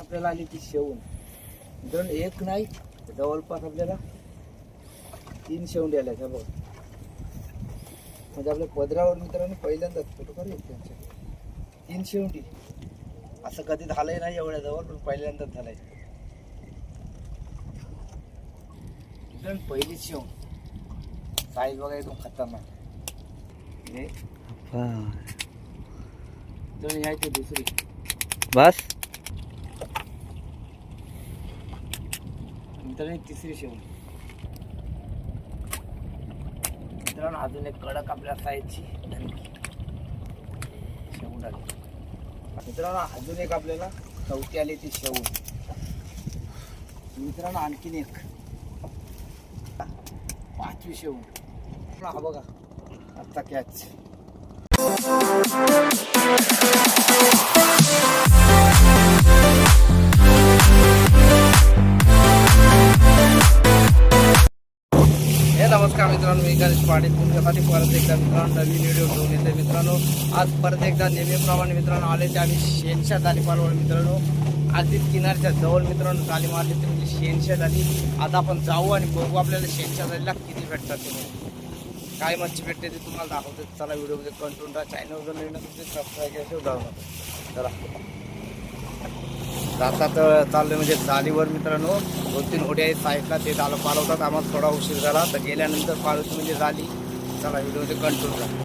आपल्याला आली ती शेवण. मित्रांनो एक नाही जवळपास आपल्याला तीन शेवंडी आल्या त्या बघ. म्हणजे आपल्या पदरावर मित्रांनो पहिल्यांदाच फोटो काढू एक त्यांचे तीन शेवंडी. असं कधी झालंय नाही एवढ्या जवळ पण पहिल्यांदाच झालंय. मित्रांनो पहिलीच शेवण साईज बघा एकदम खतरनाक. हे. तर ही ती दुसरी. बस. मित्रांनो तिसरी शेवण मित्रांनो अजून एक कडक आपल्या साईजची शेवण आली. मित्रांनो अजून एक आपल्याला चौथी आली ती शेवण मित्रांनो आणखीन एक. पाचवी शेवण हा बघा आत्ता कॅच नमस्कार मित्रांनो तुमच्यासाठी परत एकदा मित्रांनो नवीन व्हिडिओ घेऊन येते मित्रांनो. आज परत एकदा नेहमीप्रमाणे मित्रांनो आले ते आम्ही शेनशा झाली पालवड मित्रांनो. आधीच किनारच्या जवळ मित्रांनो झाली मारली ते म्हणजे शेनशा झाली आता आपण जाऊ आणि बघू आपल्याला शेनशा झालीला किती भेटतात ते काय मच्छी भेटते ते तुम्हाला दाखवते. चला व्हिडिओमध्ये कंटिन्यू राहा. चॅनल जर नवीन सबस्क्राईब केल्याशिवाय जाऊ चला. जातात तर म्हणजे जालीवर मित्रांनो. दोन तीन होड्या आहेत साईडला ते झालं पालवतात आम्हाला थोडा उशीर झाला. तर गेल्यानंतर पाळवती म्हणजे झाली. चला व्हिडिओमध्ये कंट्रोल झाला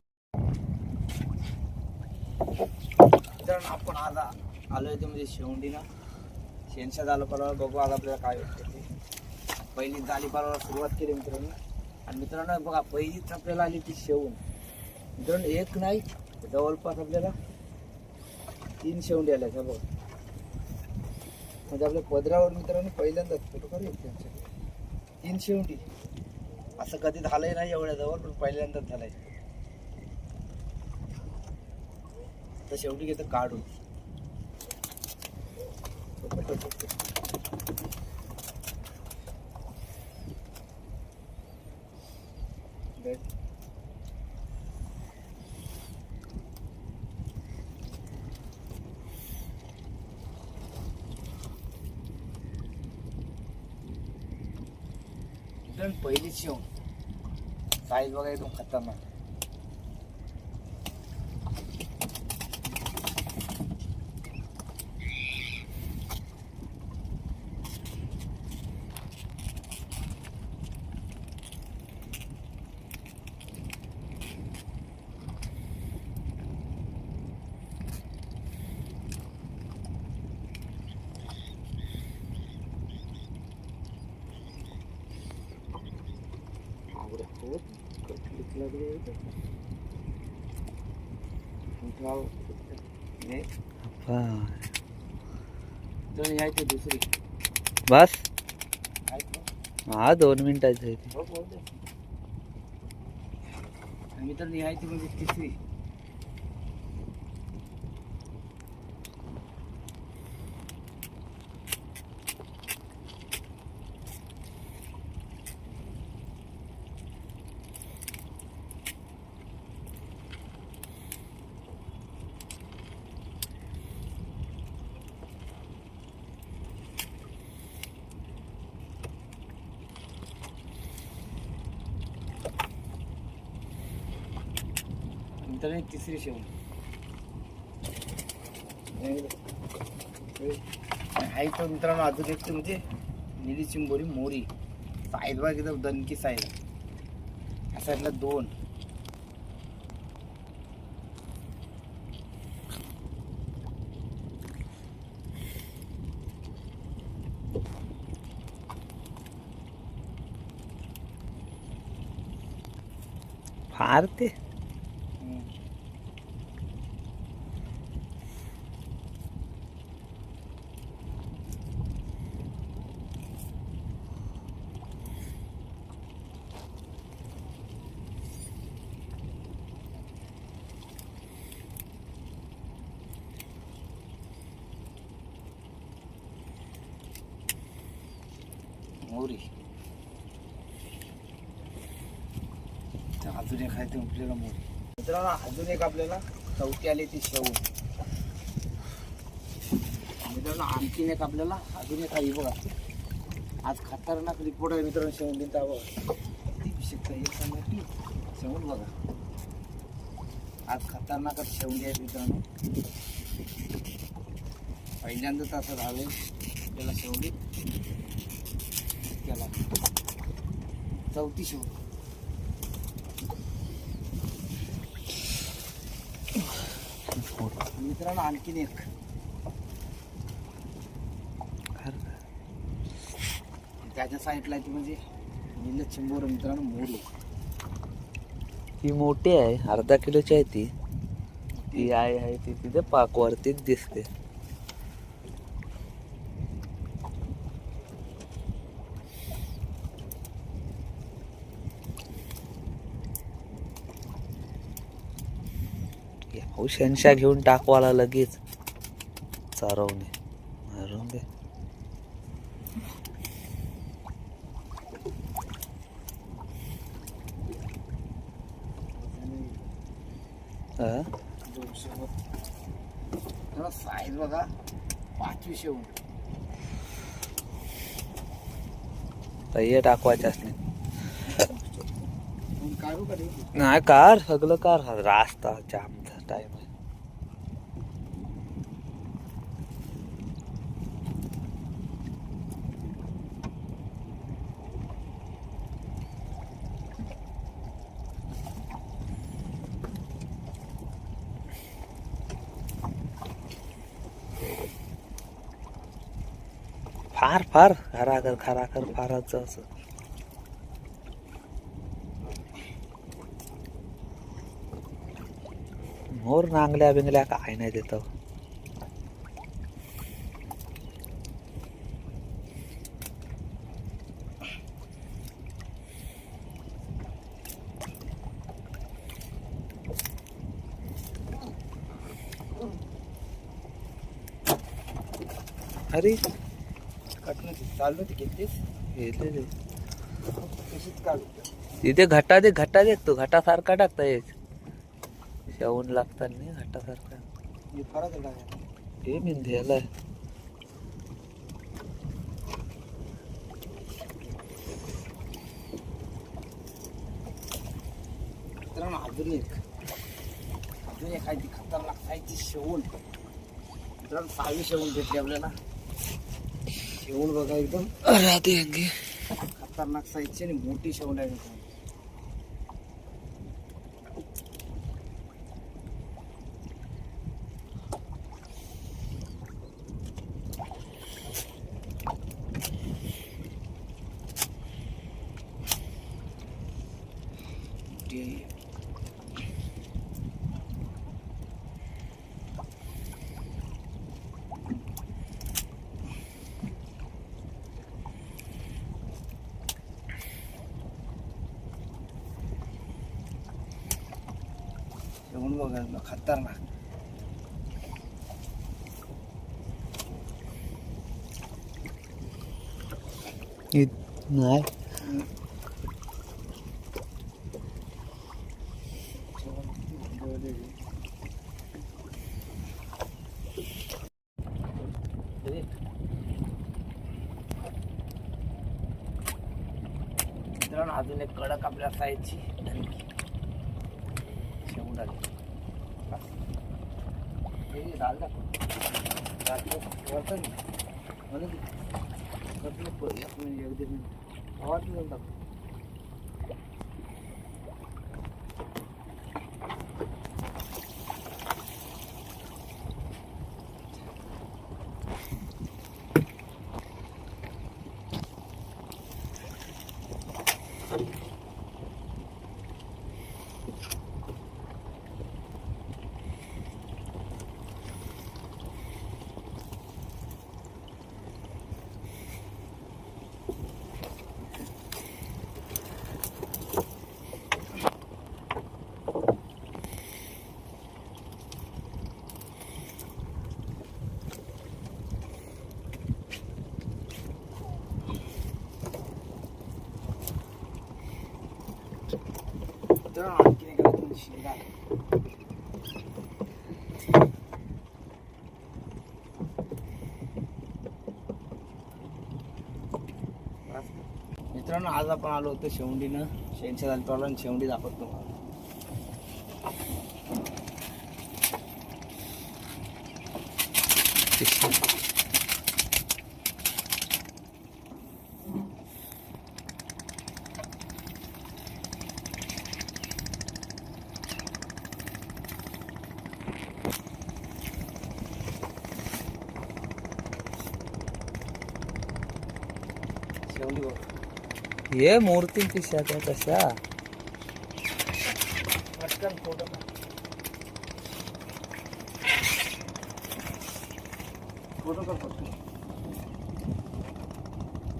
मित्रांनो आपण आज आलो ते म्हणजे शेवंडीला. शेणशा झालं पालवर बघू आज आपल्याला काय भेटते ते. पहिली जाली पालवाला सुरुवात केली मित्रांनो. आणि मित्रांनो बघा पहिलीच आपल्याला आली ती शेवण मित्रांनो एक नाही जवळपास आपल्याला तीन शेवंडी आल्या बघा. म्हणजे आपल्या पदरावर मित्रांनो पहिल्यांदाच फोटो काढू एक तीन शेवटी. असं कधी झालंय नाही एवढ्या जवळ पण पहिल्यांदाच झालंय. तर शेवटी घेतं काढून. एकदम पहिलीच येऊन साईज वगैरे एकदम खतरनाक. आवडत होत कटलीत लागले हे। तर ही आहे ती दुसरी। बस? आहे का? हा दोन मिनिटाचं आहे ते हो, बोल दे. आणि मित्रांनो ही आहे ती म्हणजे तिसरी। मित्रांनो ही तिसरी शेवण आहे तर मित्रांनो अजून एक म्हणजे निली चिंबोरी मोरी. साईज बघा एकदम दणकी साईज या साईडला दोन. फार ते. मोरी अजून एक आहे ते आपल्याला मोरी. मित्रांनो अजून एक आपल्याला चौथी आली ती शेवू मित्रांनो आणखीन एक आपल्याला अजून एक आहे बघा. आज खतरनाक रिपोर्ट आहे मित्रांनो शेवंतीचा बघा ती विषय एक सांगण्याची शेवंत बघा. आज खतरनाकच शेवंती आहे मित्रांनो. पहिल्यांदाच असं झालं आपल्याला शेवटी शेवटी मित्रांनो आणखीन एक. त्याच्या साईडला ती म्हणजे चिंबोर मित्रांनो मोरी ती मोठी आहे अर्धा किलोची आहे ती. ती आहे. आहे ती तिथे पाक वरतीच दिसते औषणशा घेऊन टाकवाला लगेच. चारवणे मारून दे. हा? साईज बघा. पाचवी पहिले टाकवायचे असले? नाही कार सगळं कार रास्ता जामचा टाइम आहे फार फार खराकर खराकर फारच असं. मोर नांगल्या बिंगल्या काय नाही देत अरे. कटणं ती. चाललो ती. घेतलीस काढू तिथे घटा दे घटा दे तो. घटासारखा टाकता येत शेवून लागतात नाही घटासारखा. हे आहे मी ध्येला मित्रांनो अजून एक. अजून एक आहे ती खतरनाक साईजची शेवून मित्रांनो सहावी शेवून भेटली आपल्याला. शेवून बघा एकदम. राहते खतरनाक साईजची आणि मोठी शेवून आहे मित्रांनो मोठी आहे. शेवून बघा एकदम खतरनाक नाही मित्रांनो अजून एक कडक आपल्या साईजची शेवून आली हे डाल दाखव वरतं म्हणून ते. कटलं प- एक मिनिट, एक दीड मिनिट. आवाज नाही येऊन टाकू. मित्रांनो आणखीन एक आहे तुमची शिंगा मित्रांनो आज आपण आलो होतो शेवंडीनं. शेणच्या झाली आणि शेवंडी दाखवतो तुम्हाला. शेवंडी बघ. हे मूर्ती पिशा त्या कशा? फोटो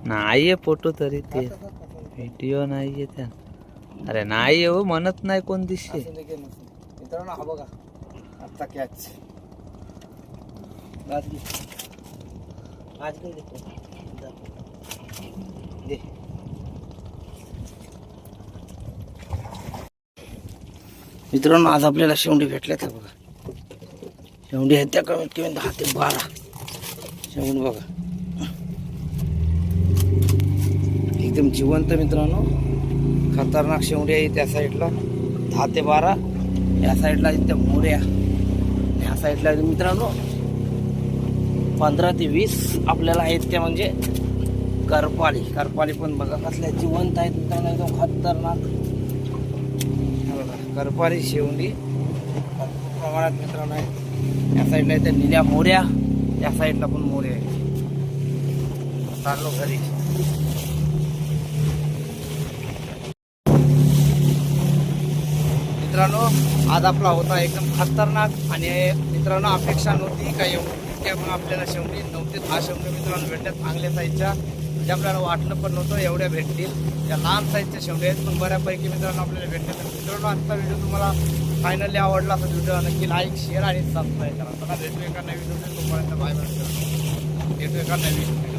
नाहीये फोटो तरी ते। व्हिडिओ नाहीये त्या। अरे नाही हो म्हणत नाही कोण दिसते मित्रांनो हा बघा. कॅच आज आज घे देतो. जा. दे मित्रांनो आज आपल्याला शेवंडी भेटल्यात हे बघा. शेवंडी आहेत त्या कमीत कमी दहा ते बारा. शेवंड बघा. एकदम जिवंत मित्रांनो. खतरनाक शेवडी आहे त्या साईडला. दहा ते बारा. या साईडला त्या मोऱ्या. ह्या साईडला मित्रांनो पंधरा ते वीस. आपल्याला आहेत त्या म्हणजे करपाळी करपाळी पण बघा कसल्या जिवंत आहेत मित्रांनो. एकदम खतरनाक. गरपारी बघा, शेवंडी भरपूर प्रमाणात मित्रांनो आहे या साईडला इथे निल्या मोऱ्या. या साईडला पण मोऱ्या आहे चाललो घरी. मित्रांनो आज आपला होता एकदम खतरनाक आणि मित्रांनो अपेक्षा नव्हती का एवढी पण आपल्याला शेवटी नव्हती. हा दहा शेवटी मित्रांनो भेटल्यात चांगल्या साईजच्या. जे आपल्याला वाटलं पण नव्हतं एवढ्या भेटतील. या लहान साईजच्या शेवटी आहेत पण बऱ्यापैकी मित्रांनो आपल्याला भेटतील. तर मित्रांनो आजचा व्हिडिओ तुम्हाला फायनली आवडला असा व्हिडिओ नक्की लाईक शेअर आणि सबस्क्राईब करा. चला भेटू एका नवीन व्हिडिओ तुम्हाला बाय बाय भेटू एका नवीन